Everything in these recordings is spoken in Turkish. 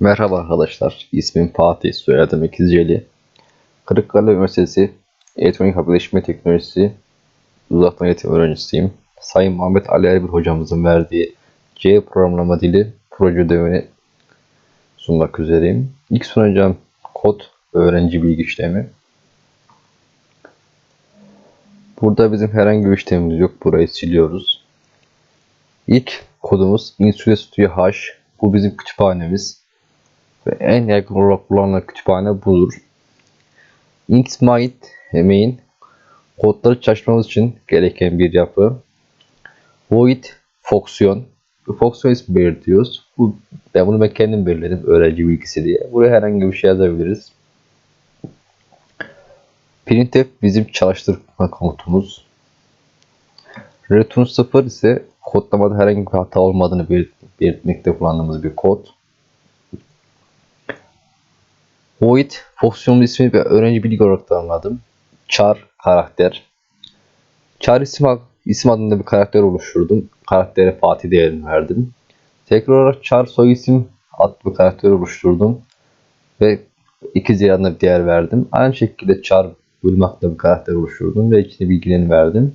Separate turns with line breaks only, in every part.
Merhaba arkadaşlar, ismim Fatih, soyadım İkizceli. Kırıkkale Üniversitesi Elektronik Haberleşme Teknolojisi uzaktan eğitim öğrencisiyim. Sayın Muhammed Ali Erbil hocamızın verdiği C programlama dili proje ödevini sunmak üzereyim. İlk sunacağım kod öğrenci bilgi işlemi. Burada bizim herhangi bir işlemimiz yok. Burayı siliyoruz. İlk kodumuz Insule Studio H. Bu bizim kütüphanemiz. En yaygın olarak kullanılan kütüphane budur. int main, kodları çalıştırmamız için gereken bir yapı. Void fonksiyon. Bu fonksiyon ismi belirtiyoruz. Bu, ben bunu ben kendim belirledim öğrenci bilgisi diye. Buraya herhangi bir şey yazabiliriz. Printf bizim çalıştırma komutumuz. Return 0 ise kodlamada herhangi bir hata olmadığını belirt belirtmekte kullandığımız bir kod. Void fonksiyonun ismi ve öğrenci bilgi olarak tanımladım. Char karakter. Char isim, isim adında bir karakter oluşturdum. Karaktere Fatih değerini verdim. Tekrar olarak char soy isim adlı bir karakter oluşturdum. Ve iki adına bir değer verdim. Aynı şekilde char bölüm adında bir karakter oluşturdum ve içine bilgilerini verdim.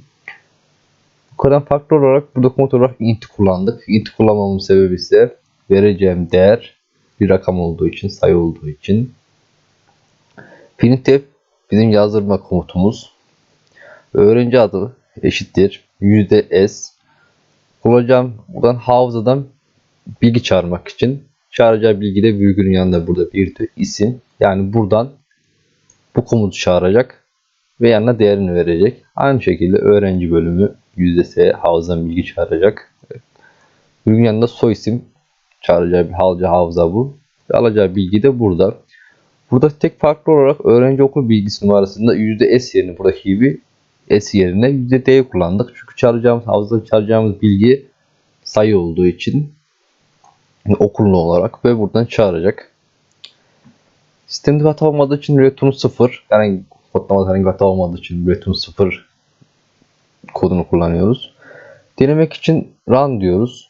Bu kadar farklı olarak burada komut olarak int kullandık. Int kullanmamın sebebi ise vereceğim değer bir rakam olduğu için, sayı olduğu için. Printf bizim yazdırma komutumuz. Öğrenci adı eşittir s. Bulacağım buradan hafızadan bilgi çağırmak için çağıracağı bilgi de virgülün yanında burada bir isim. Yani buradan bu komutu çağıracak ve yanına değerini verecek. Aynı şekilde öğrenci bölümü s hafızadan bilgi çağıracak. Virgülün yanında soy isim çağıracağı bir halca hafıza bu. Ve alacağı bilgi de burada. Burada tek farklı olarak öğrenci okul bilgisi numarasında %S yerine buradaki gibi S yerine %D kullandık. Çünkü çağıracağımız havuzda çağıracağımız bilgi sayı olduğu için okullu olarak ve buradan çağıracak. Sistemde hata olmadığı için return 0 yani kodlamada herhangi hata olmadığı için return 0 kodunu kullanıyoruz. Denemek için run diyoruz.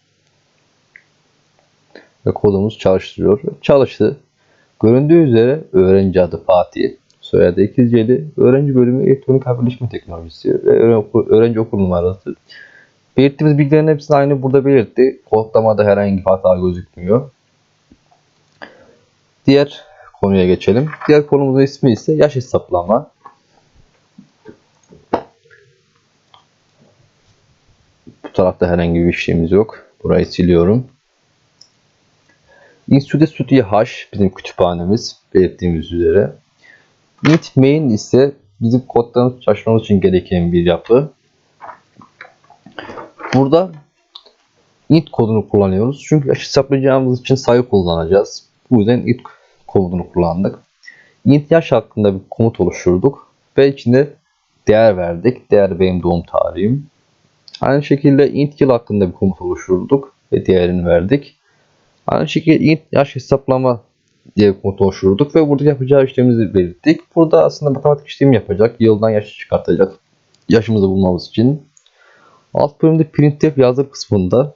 Ve kodumuz çalıştırıyor. Çalıştı. Göründüğü üzere öğrenci adı Fatih, soyadı İkizceli, öğrenci bölümü elektronik haberleşme teknolojisi ve öğrenci okul numarası. Belirttiğimiz bilgilerin hepsini aynı burada belirtti. Kodlamada herhangi bir hata gözükmüyor. Diğer konuya geçelim. Diğer konumuzun ismi ise yaş hesaplama. Bu tarafta herhangi bir işlemimiz yok. Burayı siliyorum. Institute Studio H bizim kütüphanemiz belirttiğimiz üzere. int main ise bizim kodlarımızı çalışmamız için gereken bir yapı. Burada int kodunu kullanıyoruz. Çünkü hesaplayacağımız için sayı kullanacağız. Bu yüzden int kodunu kullandık. int yaş hakkında bir komut oluşturduk ve içinde değer verdik. Değer benim doğum tarihim. Aynı şekilde int yıl hakkında bir komut oluşturduk ve değerini verdik. Aynı şekilde int yaş hesaplama diye komut oluşturduk ve burada yapacağı işlemimizi belirttik. Burada aslında matematik işlemi yapacak. Yıldan yaşı çıkartacak. Yaşımızı bulmamız için. Alt bölümde printf yazdır kısmında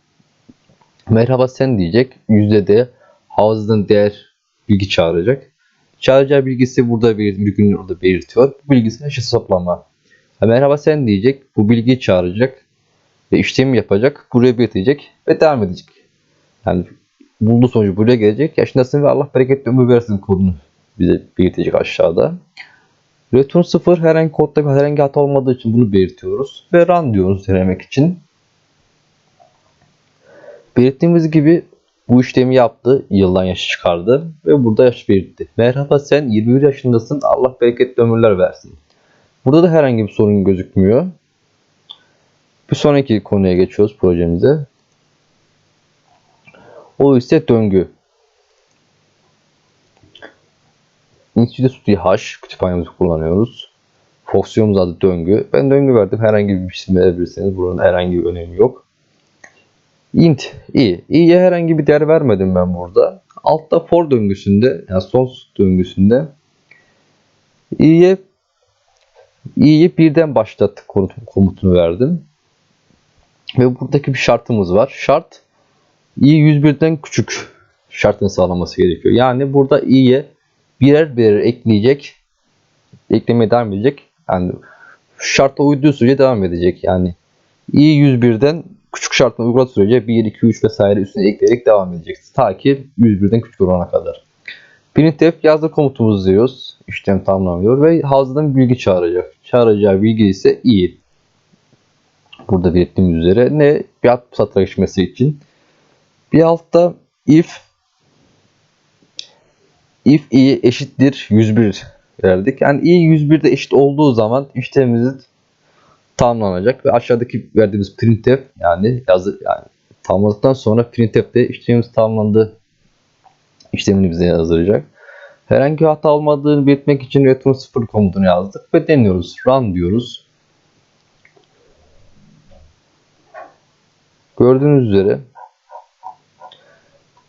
merhaba sen diyecek. Yüzde de hafızadan değer bilgi çağıracak. Çağıracağı bilgisi burada bir virgülün orada belirtiyor. Bu bilgisi yaş hesaplama. Merhaba sen diyecek. Bu bilgiyi çağıracak ve işlemi yapacak. Buraya belirtecek ve devam edecek. Yani bulduğu sonucu buraya gelecek. Yaşındasın ve Allah bereketli ömür versin kodunu bize belirtecek aşağıda. Return 0 herhangi kodda herhangi hata olmadığı için bunu belirtiyoruz. Ve run diyoruz denemek için. Belirttiğimiz gibi bu işlemi yaptı. Yıldan yaşı çıkardı. Ve burada yaş belirtti. Merhaba sen 21 yaşındasın. Allah bereketli ömürler versin. Burada da herhangi bir sorun gözükmüyor. Bir sonraki konuya geçiyoruz projemize. O ise döngü. Institute Studio H kütüphanemizi kullanıyoruz. Fonksiyonumuz adı döngü. Ben döngü verdim. Herhangi bir isim verebilirseniz buranın herhangi bir önemi yok. int i. i'ye herhangi bir değer vermedim ben burada. Altta for döngüsünde yani son döngüsünde i'ye i'yi birden başlat komutunu verdim. Ve buradaki bir şartımız var. Şart i 101'den küçük şartını sağlaması gerekiyor. Yani burada i'ye birer birer ekleyecek, eklemeye devam edecek. Yani şarta uyduğu sürece devam edecek. Yani i 101'den küçük şartını uyguladığı sürece 1, 2, 3 vesaire üstüne ekleyerek devam edecek. Ta ki 101'den küçük olana kadar. Printf yazdı komutumuzu diyoruz. İşlem tamamlanıyor ve hazırdan bilgi çağıracak. Çağıracağı bilgi ise i. Burada belirttiğimiz üzere ne? Bir alt satıra geçmesi için. Bir altta if if i eşittir 101 verdik. Yani i 101'de eşit olduğu zaman işlemimiz tamamlanacak ve aşağıdaki verdiğimiz printf yani yazı yani tamamladıktan sonra printf'te işlemimiz tamamlandı işlemini bize yazdıracak. Herhangi bir hata olmadığını belirtmek için return 0 komutunu yazdık ve deniyoruz. Run diyoruz. Gördüğünüz üzere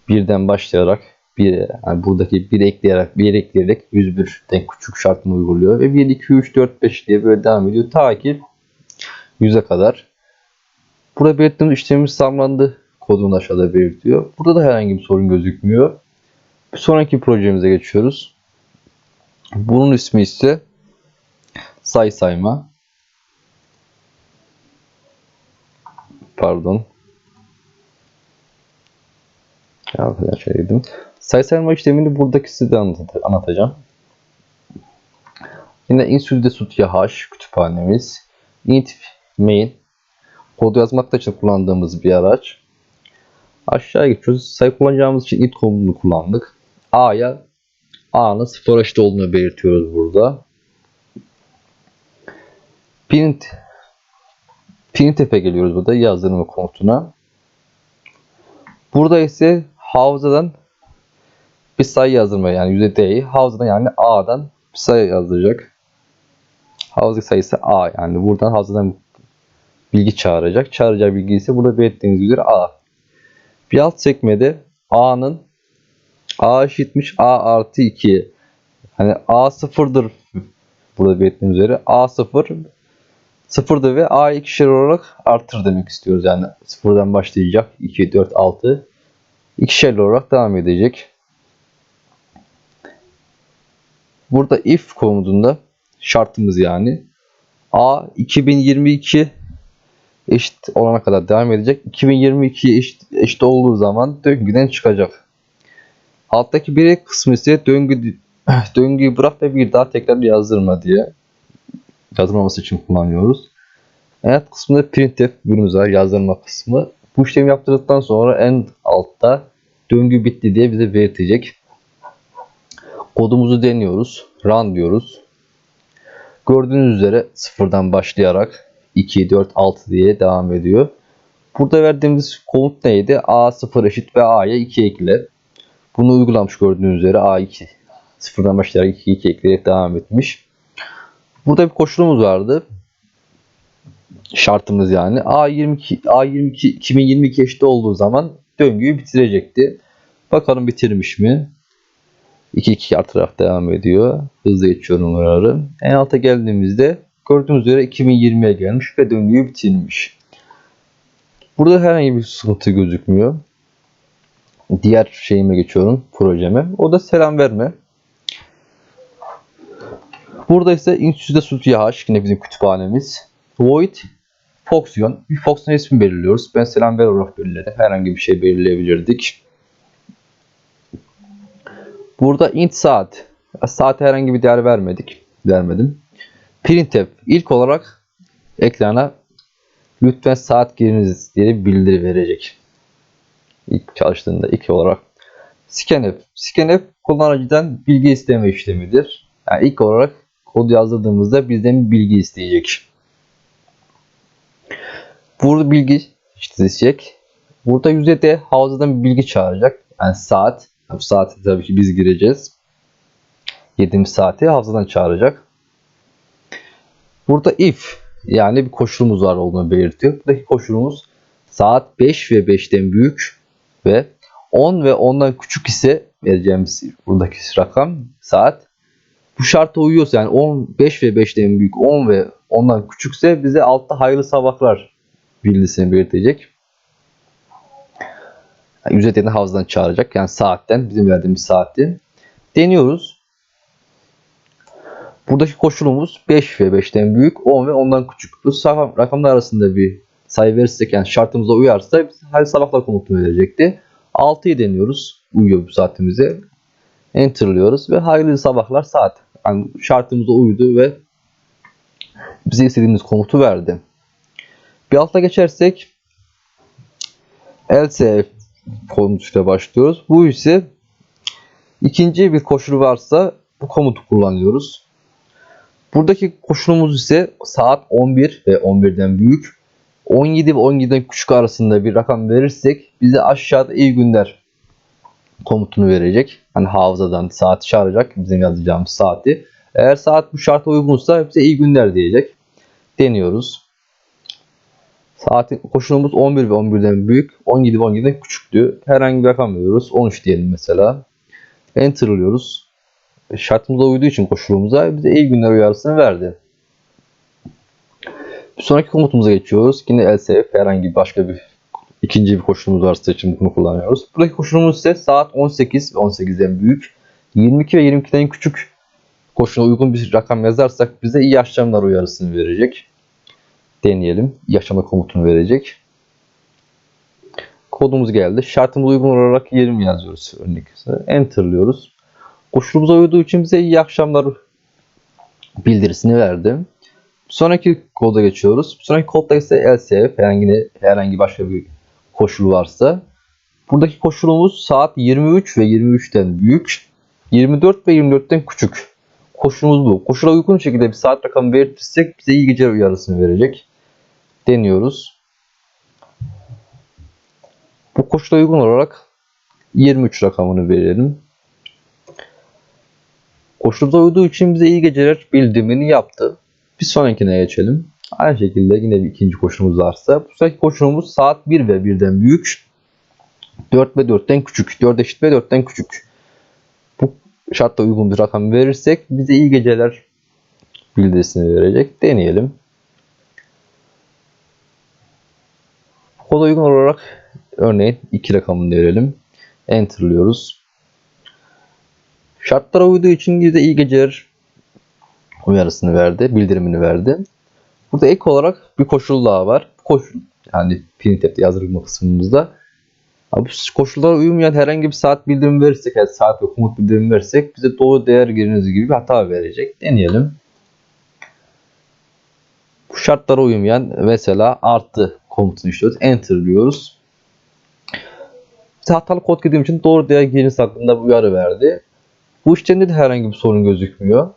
birden başlayarak bir yani buradaki bir ekleyerek bir ekleyerek 101'den küçük şartını uyguluyor ve 1 2 3 4 5 diye böyle devam ediyor ta ki 100'e kadar. Burada belirttiğimiz işlemimiz tamamlandı kodunu aşağıda belirtiyor. Burada da herhangi bir sorun gözükmüyor. Bir sonraki projemize geçiyoruz. Bunun ismi ise say sayma. Pardon. Ya şeydim. Say sayma işlemini buradaki size anlat- anlatacağım. Yine insülde sut yh kütüphanemiz. int main kodu yazmakta için kullandığımız bir araç. Aşağı geçiyoruz. Sayı kullanacağımız için int komutunu kullandık. A'ya A'nın sıfır eşit olduğunu belirtiyoruz burada. Print printf'e geliyoruz burada yazdırma komutuna. Burada ise hafızadan bir sayı yazdırma yani yüzde D'yi hafızadan yani A'dan bir sayı yazdıracak. Hafıza sayısı A yani buradan hafızadan bilgi çağıracak. Çağıracağı bilgi ise burada belirttiğimiz üzere A. Bir alt sekmede A'nın A eşitmiş A artı 2. Hani A sıfırdır. Burada belirttiğimiz üzere A sıfır sıfırdır ve A ikişer olarak artır demek istiyoruz. Yani sıfırdan başlayacak. 2, 4, 6. İkişer olarak devam edecek. Burada if komutunda şartımız yani A 2022 eşit olana kadar devam edecek. 2022 eşit, eşit olduğu zaman döngüden çıkacak. Alttaki bir kısmı ise döngü döngüyü bırak ve bir daha tekrar yazdırma diye yazdırmaması için kullanıyoruz. Evet kısmında printf bölümümüz yazdırma kısmı. Bu işlemi yaptırdıktan sonra en altta döngü bitti diye bize belirtecek. Kodumuzu deniyoruz. Run diyoruz. Gördüğünüz üzere sıfırdan başlayarak 2, 4, 6 diye devam ediyor. Burada verdiğimiz komut neydi? A0 eşit ve A'ya 2 ekle. Bunu uygulamış gördüğünüz üzere A2 sıfırdan başlayarak 2, 2 ekleyerek devam etmiş. Burada bir koşulumuz vardı. Şartımız yani A22 A22 2022 eşit olduğu zaman döngüyü bitirecekti. Bakalım bitirmiş mi? 2 2 artarak devam ediyor. Hızlı geçiyorum oraları. En alta geldiğimizde gördüğünüz üzere 2020'ye gelmiş ve döngüyü bitirmiş. Burada herhangi bir sıkıntı gözükmüyor. Diğer şeyime geçiyorum projeme. O da selam verme. Burada ise insüzde sutiyah yine bizim kütüphanemiz. Void fonksiyon. Bir fonksiyon ismi belirliyoruz. Ben selam ver olarak belirledim. Herhangi bir şey belirleyebilirdik. Burada int saat. Saate herhangi bir değer vermedik. Vermedim. Printf ilk olarak ekrana lütfen saat giriniz diye bildiri verecek. İlk çalıştığında ilk olarak. Scanf. Scanf kullanıcıdan bilgi isteme işlemidir. Yani ilk olarak kod yazdırdığımızda bizden bir bilgi isteyecek. Burada bilgi isteyecek. Burada yüzde de havzadan bir bilgi çağıracak. Yani saat. Bu saati tabii ki biz gireceğiz. 7. saati hafızadan çağıracak. Burada if yani bir koşulumuz var olduğunu belirtiyor. Buradaki koşulumuz saat 5 ve 5'ten büyük ve 10 ve 10'dan küçük ise vereceğimiz buradaki rakam saat. Bu şarta uyuyorsa yani 15 ve 5'ten büyük 10 ve 10'dan küçükse bize altta hayırlı sabahlar bilgisini belirtecek. Yani ücret yerine hafızadan çağıracak. Yani saatten bizim verdiğimiz saati. Deniyoruz. Buradaki koşulumuz 5 ve 5'ten büyük, 10 ve 10'dan küçük. Bu rakam- rakamlar arasında bir sayı verirsek yani şartımıza uyarsa her sabahlar komutunu verecekti. 6'yı deniyoruz. Uyuyor bu saatimize. Enter'lıyoruz ve hayırlı sabahlar saat. Yani şartımıza uydu ve bize istediğimiz komutu verdi. Bir alta geçersek else komutuyla başlıyoruz. Bu ise ikinci bir koşul varsa bu komutu kullanıyoruz. Buradaki koşulumuz ise saat 11 ve 11'den büyük. 17 ve 17'den küçük arasında bir rakam verirsek bize aşağıda iyi günler komutunu verecek. Hani hafızadan saati çağıracak bizim yazacağımız saati. Eğer saat bu şarta uygunsa bize iyi günler diyecek. Deniyoruz. Saatin koşulumuz 11 ve 11'den büyük, 17 ve 17'den küçüktü. Herhangi bir rakam veriyoruz. 13 diyelim mesela. Enter'lıyoruz. Şartımıza uyduğu için koşulumuza bize iyi günler uyarısını verdi. Bir sonraki komutumuza geçiyoruz. Yine else herhangi başka bir ikinci bir koşulumuz varsa için bunu kullanıyoruz. Buradaki koşulumuz ise saat 18 ve 18'den büyük, 22 ve 22'den küçük koşula uygun bir rakam yazarsak bize iyi akşamlar uyarısını verecek. Deneyelim. İyi akşamlar komutunu verecek. Kodumuz geldi. Şartımıza uygun olarak 20 yazıyoruz örnek. Enter'lıyoruz. Koşulumuza uyduğu için bize iyi akşamlar bildirisini verdi. Sonraki koda geçiyoruz. Sonraki kodda ise else herhangi herhangi başka bir koşul varsa buradaki koşulumuz saat 23 ve 23'ten büyük, 24 ve 24'ten küçük. Koşulumuz bu. Koşula uygun şekilde bir saat rakamı verirsek bize iyi geceler uyarısını verecek. Deniyoruz. Bu koşula uygun olarak 23 rakamını verelim. Koşulumuza uyduğu için bize iyi geceler bildirimini yaptı. Bir sonrakine geçelim. Aynı şekilde yine bir ikinci koşulumuz varsa. Bu sonraki koşulumuz saat 1 ve 1'den büyük. 4 ve 4'ten küçük. 4 eşit ve 4'ten küçük. Bu şartta uygun bir rakam verirsek bize iyi geceler bildirisini verecek. Deneyelim. Koda uygun olarak örneğin 2 rakamını verelim. Enter'lıyoruz. Şartlara uyduğu için bize iyi geceler uyarısını verdi, bildirimini verdi. Burada ek olarak bir koşul daha var. Koşul yani printf'te yazdırma kısmımızda. Bu koşullara uymayan herhangi bir saat bildirimi verirsek, yani saat ve komut bildirimi verirsek bize doğru değer giriniz gibi bir hata verecek. Deneyelim. Bu şartlara uymayan mesela artı komutunu işliyoruz. Enter diyoruz. Hatalı kod girdiğim için doğru değer giriniz hakkında uyarı verdi. Bu işlemde de herhangi bir sorun gözükmüyor.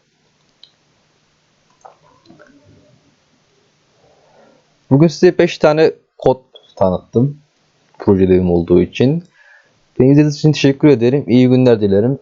Bugün size 5 tane kod tanıttım. Projelerim olduğu için. Beni izlediğiniz için teşekkür ederim. İyi günler dilerim.